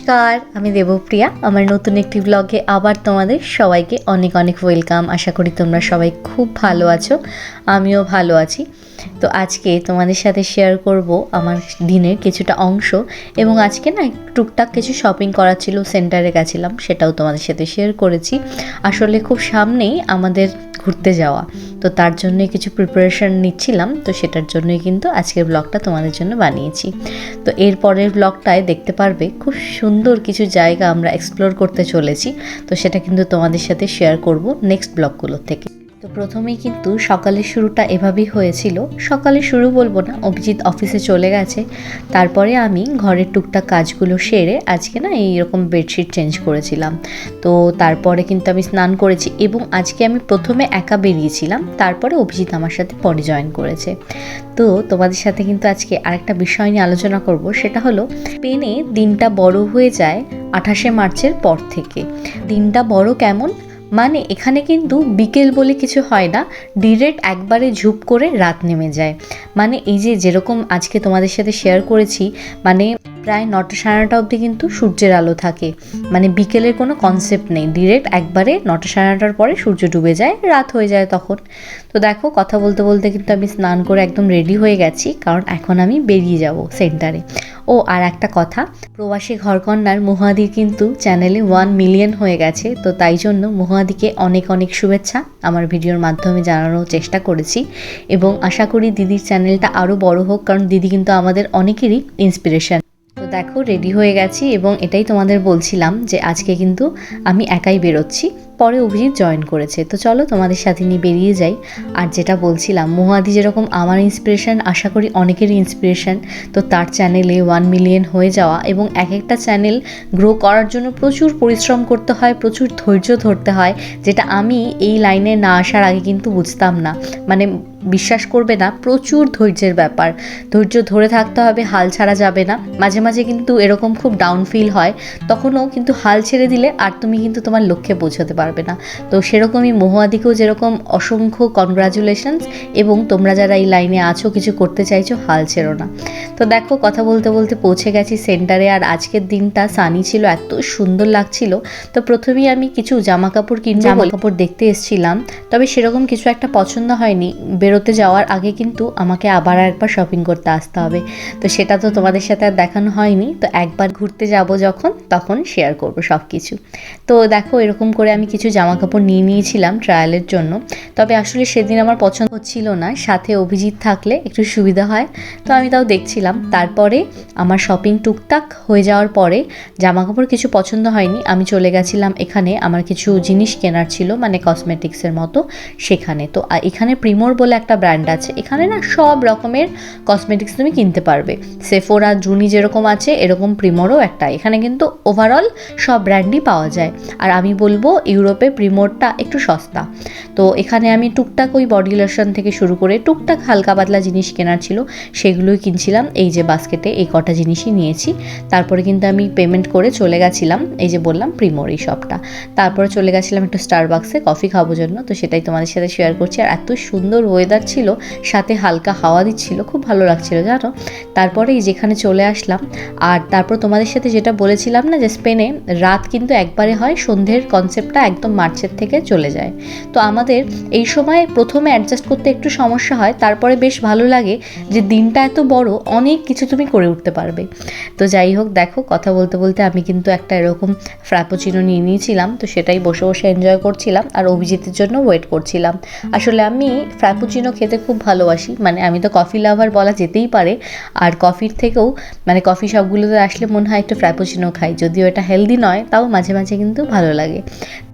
নমস্কার, আমি দেবপ্রিয়া। আমার নতুন একটি ব্লগে আবার তোমাদের সবাইকে অনেক অনেক ওয়েলকাম আশা করি তোমরা সবাই খুব ভালো আছো, আমিও ভালো আছি। তো আজকে তোমাদের সাথে শেয়ার করব আমার দিনের কিছুটা অংশ এবং আজকে না টুকটাক কিছু শপিং করার ছিল সেন্টারে গেছিলাম, সেটাও তোমাদের সাথে শেয়ার করেছি। আসলে খুব সামনেই আমাদের ঘুরতে যাওয়া, তো তার জন্যই কিছু প্রিপারেশন নিচ্ছিলাম, তো সেটার জন্যই কিন্তু আজকের ব্লগটা তোমাদের জন্য বানিয়েছি। তো এরপরের ব্লগটায় দেখতে পারবে, খুব সুন্দর কিছু জায়গা আমরা এক্সপ্লোর করতে চলেছি। তো সেটা কিন্তু তোমাদের সাথে শেয়ার করব নেক্সট ব্লগগুলোর থেকে। তো প্রথমেই কিন্তু সকালের শুরুটা এভাবেই হয়েছিল। সকালে শুরু বলব না, অভিজিৎ অফিসে চলে গেছে। তারপরে আমি ঘরের টুকটাক কাজগুলো সেরে আজকে না এইরকম বেডশিট চেঞ্জ করেছিলাম। তো তারপরে কিন্তু আমি স্নান করেছি এবং আজকে আমি প্রথমে একা বেরিয়েছিলাম, তারপরে অভিজিৎ আমার সাথে পরে জয়েন করেছে। তো তোমাদের সাথে কিন্তু আজকে আরেকটা বিষয় নিয়ে আলোচনা করব, সেটা হলো পেনে দিনটা বড় হয়ে যায় আঠাশে মার্চের পর থেকে। দিনটা বড় কেমন? মানে এখানে কিন্তু বিকেল বলে কিছু হয় না ডিরেক্ট একবারে ঝুপ করে রাত নেমে যায়। মানে এই যে যেরকম আজকে তোমাদের সাথে শেয়ার করেছি মানে প্রায় নটা সাড়ে নটা অবধি কিন্তু সূর্যের আলো থাকে। মানে বিকেলের কোনো কনসেপ্ট নেই। ডিরেক্ট একবারে নটা সাড়ে নটার পরে সূর্য ডুবে যায়, রাত হয়ে যায় তখন। তো দেখো, কথা বলতে বলতে কিন্তু আমি স্নান করে একদম রেডি হয়ে গেছি, কারণ এখন আমি বেরিয়ে যাব সেন্টারে ও, আর একটা কথা, প্রবাসী ঘরকন্যার মুহাদির কিন্তু চ্যানেলে ওয়ান মিলিয়ন হয়ে গেছে, তো তাই জন্য মুহাদিকে অনেক অনেক শুভেচ্ছা। আমার ভিডিওর মাধ্যমে জানানোর চেষ্টা করেছি এবং আশা করি দিদির চ্যানেলটা আরও বড় হোক, কারণ দিদি কিন্তু আমাদের অনেকেরই ইন্সপিরেশন দেখো রেডি হয়ে গেছি এবং এটাই তোমাদের বলছিলাম যে আজকে কিন্তু আমি একাই বেরোচ্ছি। পরে অভিজিৎ জয়েন করেছে। তো চলো তোমাদের সাথে নিয়ে বেরিয়ে যাই। আর যেটা বলছিলাম, মোহাদি যেরকম আমার ইন্সপিরেশান আশা করি অনেকেরই ইন্সপিরেশান তো তার চ্যানেলে ওয়ান মিলিয়ন হয়ে যাওয়া এবং এক একটা চ্যানেল গ্রো করার জন্য প্রচুর পরিশ্রম করতে হয়, প্রচুর ধৈর্য ধরতে হয়, যেটা আমি এই লাইনে না আসার আগে কিন্তু বুঝতাম না। মানে বিশ্বাস করবে না, প্রচুর ধৈর্যের ব্যাপার। ধৈর্য ধরে থাকতে হবে, হাল ছাড়া যাবে না। মাঝে মাঝে কিন্তু এরকম খুব ডাউন ফিল হয়, তখনও কিন্তু হাল ছেড়ে দিলে আর তুমি কিন্তু তোমার লক্ষ্যে পৌঁছতে পারবে না। তো সেরকমই মহুয়াদিকেও যেরকম অসংখ্য কনগ্রাচুলেশনস এবং তোমরা যারা এই লাইনে আছো, কিছু করতে চাইছো, হাল ছেড়ো না। তো দেখো, কথা বলতে বলতে পৌঁছে গেছি সেন্টারে আর আজকের দিনটা সানি ছিল, এত সুন্দর লাগছিল। তো প্রথমেই আমি কিছু জামা কাপড় কিনবো জামা কাপড় দেখতে এসেছিলাম। তবে সেরকম কিছু একটা পছন্দ হয়নি। বেরোতে যাওয়ার আগে কিন্তু আমাকে আবার একবার শপিং করতে আসতে হবে। তো সেটা তো তোমাদের সাথে আর দেখানো হয়নি। তো একবার ঘুরতে যাব যখন, তখন শেয়ার করব সব কিছু তো দেখো, এরকম করে আমি কিছু জামা কাপড় নিয়ে নিয়েছিলাম ট্রায়ালের জন্য। তবে আসলে সেদিন আমার পছন্দ হচ্ছিল না, সাথে অভিজিৎ থাকলে একটু সুবিধা হয়। তো আমি তাও দেখছিলাম। তারপরে আমার শপিং টুকটাক হয়ে যাওয়ার পরে জামা কাপড় কিছু পছন্দ হয়নি, আমি চলে গেছিলাম এখানে আমার কিছু জিনিস কেনার ছিল মানে কসমেটিক্সের মতো সেখানে। তো এখানে প্রিমোর বলে একটা ব্র্যান্ড আছে। এখানে না সব রকমের কসমেটিক্স তুমি কিনতে পারবে। সেফোরা জুনি যেরকম আছে, এরকম প্রিমোরও একটা। এখানে কিন্তু ওভারঅল সব ব্র্যান্ডই পাওয়া যায়। আর আমি বলব ইউরোপে প্রিমোরটা একটু সস্তা। তো এখানে আমি টুকটাক ওই বডি লোশন থেকে শুরু করে টুকটাক হালকা পাতলা জিনিস কেনার ছিল, সেগুলোই কিনছিলাম। এই যে বাস্কেটে এই কটা জিনিসই নিয়েছি। তারপরে কিন্তু আমি পেমেন্ট করে চলে গেছিলাম, এই যে বললাম প্রিমোর এই শপটা তারপরে চলে গেছিলাম একটু স্টারবাক্সে কফি খাব জন্য। তো সেটাই তোমাদের সাথে শেয়ার করছি। আর এত সুন্দর ওয়েদার ছিল, সাথে হালকা হাওয়া দিচ্ছিল, খুব ভালো লাগছিল, জানো? তারপরে এই যেখানে চলে আসলাম, আর তারপর তোমাদের সাথে যেটা বলেছিলাম না যে স্পেনে রাত কিন্তু একবারে হয়, সন্ধ্যের কনসেপ্টটা একদম মার্চের থেকে চলে যায়। তো আমাদের এই সময় প্রথমে অ্যাডজাস্ট করতে একটু সমস্যা হয়, তারপরে বেশ ভালো লাগে যে দিনটা এত বড়, অনেক কিছু তুমি করে উঠতে পারবে। তো যাই হোক, দেখো, কথা বলতে বলতে আমি কিন্তু একটা এরকম ফ্র্যাপোচিনো নিয়ে নিয়েছিলাম, তো সেটাই বসে বসে এনজয় করছিলাম আর অভিজিতের জন্য ওয়েট করছিলাম। আসলে আমি ফ্র্যাপুচিনো খেতে খুব ভালোবাসি মানে আমি তো কফি লাভার বলা যেতেই পারে, আর কফির থেকেও মানে কফি শপগুলোতে আসলে মনে হয় একটু ফ্র্যাপুচিনো খাই, যদিও এটা হেলদি নয়, তাও মাঝে মাঝে কিন্তু ভালো লাগে।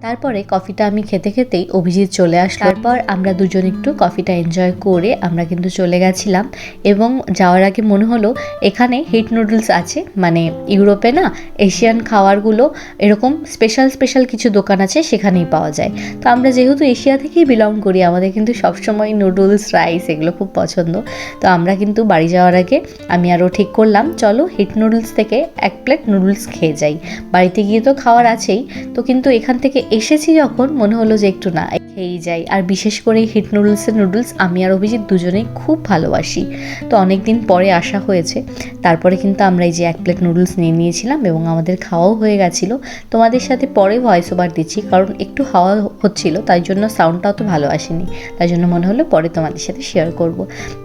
তারপরে কফিটা আমি খেতে খেতেই অভিজিৎ চলে আসলো। তারপর আমরা দুজন একটু কফিটা এনজয় করে আমরা কিন্তু চলে গেছিলাম এবং যাওয়ার আগে মনে হলো এখানে হিট নুডলস আছে মানে ইউরোপে না এশিয়ান খাবারগুলো এরকম স্পেশাল স্পেশাল কিছু দোকান আছে সেখানেই পাওয়া যায়। তো আমরা যেহেতু এশিয়া থেকেই বিলং করি, আমাদের কিন্তু সবসময় নুডলস রাইস এগুলো খুব পছন্দ। তো আমরা কিন্তু বাড়ি যাওয়ার আগে আমি আরও ঠিক করলাম, চলো হিট নুডলস থেকে এক প্লেট নুডলস খেয়ে যাই। বাড়িতে গিয়ে তো খাওয়ার আছেই, তো কিন্তু এখান থেকে এসেছি যখন, মনে হলো যে একটু না খেয়েই যাই। আর বিশেষ করে হিট নুডলসের নুডলস আমি আর অভিজিৎ দুজনেই খুব ভালোবাসি। তো অনেক দিন পরে আসা হয়েছে। তারপরে কিন্তু আমরা এই যে এক প্লেট নুডলস নিয়ে নিয়েছিলাম এবং আমাদের খাওয়াও হয়ে গেছিল। তোমাদের সাথে পরে ভয়েস ওভার দিচ্ছি, কারণ একটু হাওয়া হচ্ছিল, তাই জন্য সাউন্ডটাও তো ভালো আসেনি। তাই জন্য মনে হলো পরে তোমাদের সাথে শেয়ার করব।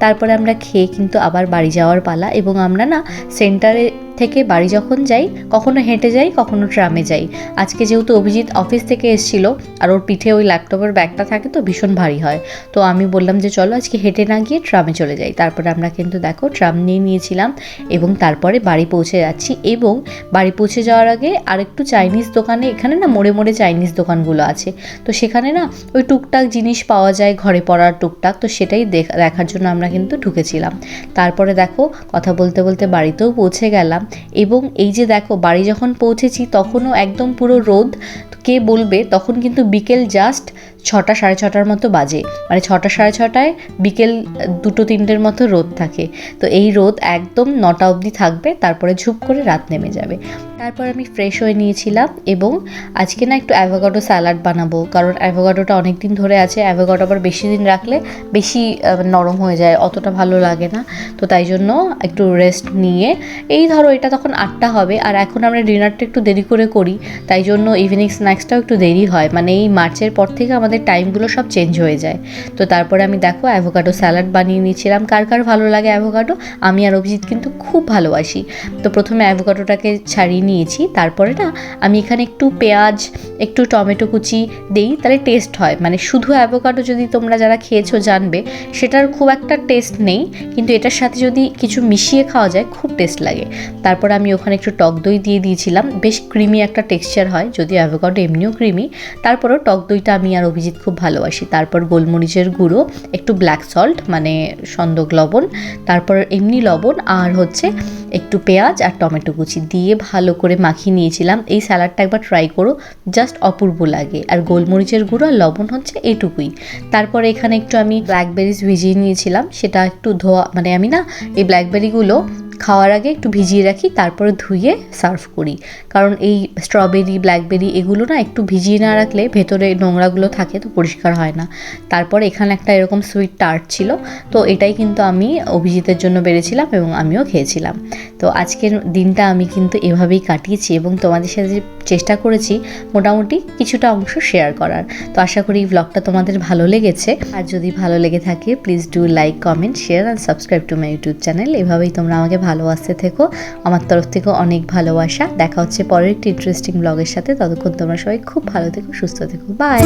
তারপরে আমরা খেয়ে কিন্তু আবার বাড়ি যাওয়ার পালা এবং আমরা না সেন্টারে থেকে বাড়ি যখন যাই, কখনো হেঁটে যাই, কখনো ট্রামে যাই। আজকে যেহেতু অভিজিৎ অফিস থেকে এসেছিল, আর ওর পিঠে ওই ল্যাপটপের ব্যাগটা থাকে তো ভীষণ ভারী হয়। তো আমি বললাম যে চলো আজকে হেঁটে না গিয়ে ট্রামে চলে যাই। তারপরে আমরা কিন্তু দেখো ট্রাম নিয়ে নিয়েছিলাম এবং তারপরে বাড়ি পৌঁছে যাচ্ছি এবং বাড়ি পৌঁছে যাওয়ার আগে আরেকটু চাইনিজ দোকানে, এখানে না মোড়ে মোড়ে চাইনিজ দোকানগুলো আছে। তো সেখানে না ওই টুকটাক জিনিস পাওয়া যায়, ঘরে পড়ার টুকটাক, তো সেটাই দেখ- দেখার জন্য আমরা কিন্তু ঢুকেছিলাম। তারপরে দেখো কথা বলতে বলতে বাড়িতেও পৌঁছে গেলাম। এবং এই যে দেখো, বাড়ি যখন পৌঁছেছি তখনও একদম পুরো রোদ, কে বলবে? তখন কিন্তু বিকেল জাস্ট ছটা সাড়ে ছটার মতো বাজে। মানে ছটা সাড়ে ছটায় বিকেল দুটো তিনটের মতো রোদ থাকে। তো এই রোদ একদম নটা অবধি থাকবে, তারপরে ঝুপ করে রাত নেমে যাবে। তারপর আমি ফ্রেশ হয়ে নিয়েছিলাম এবং আজকে না একটু অ্যাভোকাডো স্যালাড বানাবো, কারণ অ্যাভোকাডোটা অনেক দিন ধরে আছে। অ্যাভোকাডো আবার বেশি দিন রাখলে বেশি নরম হয়ে যায়, অতটা ভালো লাগে না। তো তাই জন্য একটু রেস্ট নিয়ে, এই ধরো এটা তখন আটটা হবে, আর এখন আমরা ডিনারটা একটু দেরি করে করি। তাই জন্য ইভিনিং স্ন্যাক্সটাও একটু দেরি হয়। মানে এই মার্চের পর থেকে আমাদের টাইমগুলো সব চেঞ্জ হয়ে যায়। তো তারপরে আমি দেখো অ্যাভোকাডো স্যালাড বানিয়ে নিয়েছিলাম। কার কার ভালো লাগে অ্যাভোকাডো আমি আর অভিজিৎ কিন্তু খুব ভালোবাসি। তো প্রথমে অ্যাভোকাডোটাকে ছাড়িয়ে নিয়েছি। তারপরে না, আমি এখানে একটু পেঁয়াজ, একটু টমেটো কুচি দেই, তাহলে টেস্ট হয়। মানে শুধু অ্যাভোকাডো যদি তোমরা যারা খেয়েছো জানবে, সেটার খুব একটা টেস্ট নেই। কিন্তু এটার সাথে যদি কিছু মিশিয়ে খাওয়া যায়, খুব টেস্ট লাগে। তারপর আমি ওখানে একটু টক দই দিয়ে দিয়েছিলাম। বেশ ক্রিমি একটা টেক্সচার হয় যদি অ্যাভোকাডো এমনিও ক্রিমি তারপরেও টক দইটা আমি আর অভিজিৎ খুব ভালোবাসি। তারপর গোলমরিচের গুঁড়ো, একটু ব্ল্যাক সল্ট মানে সন্দক লবণ, তারপর এমনি লবণ আর হচ্ছে একটু পেঁয়াজ আর টমেটো কুচি দিয়ে ভালো করে মাখিয়ে নিয়েছিলাম। এই স্যালাডটা একবার ট্রাই করো জাস্ট অপূর্ব লাগে। আর গোলমরিচের গুঁড়ো আর লবণ হচ্ছে এইটুকুই তারপরে এখানে একটু আমি ব্ল্যাকবেরিজ ভিজিয়ে নিয়েছিলাম। সেটা একটু ধোয়া মানে আমি না, এই ব্ল্যাকবেরিগুলো খাওয়ার আগে একটু ভিজিয়ে রাখি, তারপরে ধুয়ে সার্ভ করি। কারণ এই স্ট্রবেরি ব্ল্যাকবেরি এগুলো না একটু ভিজিয়ে না রাখলে ভেতরে নোংরাগুলো থাকে তো পরিষ্কার হয় না। তারপর এখানে একটা এরকম সুইট টার্ট ছিল, তো এটাই কিন্তু আমি অভিজিতের জন্য বেড়েছিলাম এবং আমিও খেয়েছিলাম। তো আজকের দিনটা আমি কিন্তু এভাবেই কাটিয়েছি এবং তোমাদের সাথে চেষ্টা করেছি মোটামুটি কিছুটা অংশ শেয়ার করার। তো আশা করি এই ব্লগটা তোমাদের ভালো লেগেছে। আর যদি ভালো লেগে থাকে please do like comment share and subscribe to my YouTube channel এভাবেই তোমরা আমাকে ভালোবাসতে থেকো। আমার তরফ থেকে অনেক ভালোবাসা। দেখা হচ্ছে পরের একটি ইন্টারেস্টিং ব্লগের সাথে। ততক্ষণ তোমরা সবাই খুব ভালো থেকো, সুস্থ থেকো। বাই